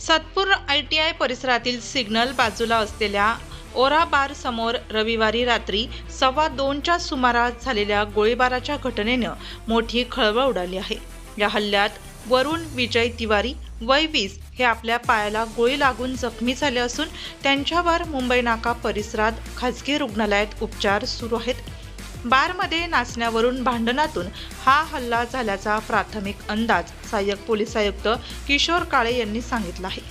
Satpur I T I परिसरातील signal बाजूला असलेल्या ओरा बार समोर रविवारी रात्री सव्वा दोनच्या सुमारास झालेल्या गोळीबाराच्या घटनेनं मोठी खळबळ उडाली आहे. या हल्ल्यात वरुण विजय तिवारी वय वीस हे आपल्या पायाला गोळी लागून जखमी झाले असून त्यांच्यावर मुंबई नाका परिसरात खासगी रुग्णालयात उपचार सुरू आहेत. बारमध्ये नाचण्यावरून भांडणातून हा हल्ला झाल्याचा प्राथमिक अंदाज सहाय्यक पोलीस आयुक्त किशोर काळे यांनी सांगितला आहे.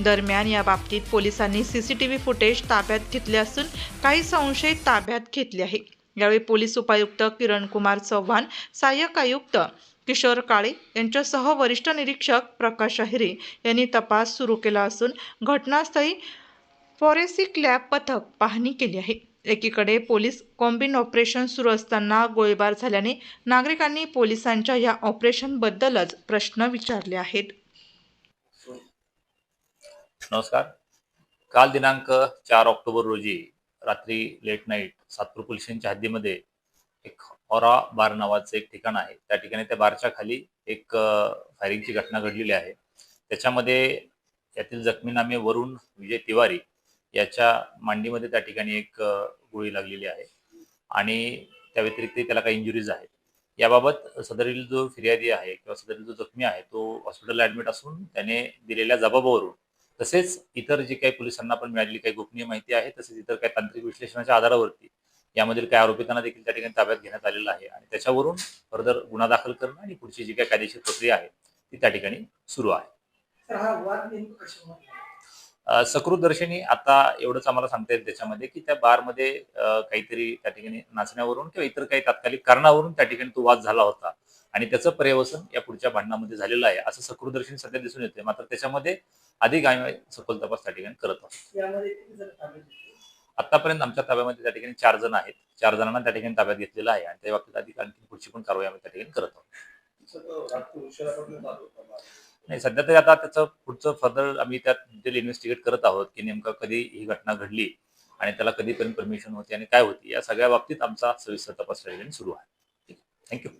दरम्यान या बाबतीत पोलिसांनी सीसीटीव्ही फुटेज ताब्यात घेतले असून काही संशयित ताब्यात घेतले आहे. यावेळी पोलीस उपायुक्त किरण कुमार चव्हाण सहाय्यक आयुक्त किशोर काळे यांच्यासह वरिष्ठ निरीक्षक प्रकाश अहिरे यांनी तपास सुरू केला असून घटनास्थळी फॉरेन्सिक लॅब पथक पाहणी केली आहे. एकीकडे पोलीस कॉम्बिन ऑपरेशन सुरू असताना गोळीबार झाल्याने नागरिकांनी पोलिसांच्या या ऑपरेशनबद्दलच प्रश्न विचारले आहेत. नमस्कार. काल दिनांक चार ऑक्टोबर रोजी रात्री लेट नाईट सातपूर पोलिसांच्या हद्दीमध्ये एक ऑरा बार नावाचं एक ठिकाण आहे. त्या ठिकाणी त्या बारच्या खाली एक फायरिंगची घटना घडलेली आहे. त्याच्यामध्ये यातील जखमीनामे वरुण विजय तिवारी याच्या मांडीमध्ये त्या ठिकाणी एक गोळी लागलेली आहे. आणि त्या व्यतिरिक्त त्याला काही इंजुरीज आहेत. याबाबत सदरील जो फिर्यादी आहे किंवा सदरील जो जखमी आहे तो हॉस्पिटलला ऍडमिट असून त्याने दिलेल्या जबाबावरून तसेच इतर जे काही पोलिसांना पण मिळालेली काही गोपनीय माहिती आहे तसेच इतर काही तांत्रिक विश्लेषणाच्या आधारावरती यामधील काही आरोपितांना देखील त्या ठिकाणी ताब्यात घेण्यात आलेलं आहे. आणि त्याच्यावरून फर्दर गुन्हा दाखल करणं आणि पुढची जी काही कायदेशीर प्रक्रिया आहे ती त्या ठिकाणी सुरू आहे? सकृतदर्शनी आता एवढंच आम्हाला सांगता येईल त्याच्यामध्ये की त्या बारमध्ये काहीतरी त्या ठिकाणी नाचण्यावरून किंवा इतर काही तात्कालिक कारणावरून त्या ठिकाणी तो वाद झाला होता. आणि त्याचं पर्यवसन या पुढच्या भांडणामध्ये झालेलं आहे. असं सकृतदर्शनी सध्या दिसून येते मात्र त्याच्यामध्ये अधिक आम्ही सखोल तपास त्या ठिकाणी करत आहोत? आतापर्यंत आमच्या ताब्यामध्ये त्या ठिकाणी चार जण आहेत. चार जणांना त्या ठिकाणी ताब्यात घेतलेलं आहे आणि त्या बाबतीत अधिक आणखी पुढची पण कारवाई आम्ही त्या ठिकाणी करत आहोत. नाही सध्या तरी आता त्याचं पुढचं फर्दर आम्ही त्यात डिटेल इन्व्हेस्टिगेट करत आहोत की नेमकं कधी ही घटना घडली आणि त्याला कधीपर्यंत परमिशन होती आणि काय होती या सगळ्या बाबतीत आमचा सविस्तर तपास सुरू आहे. थँक्यू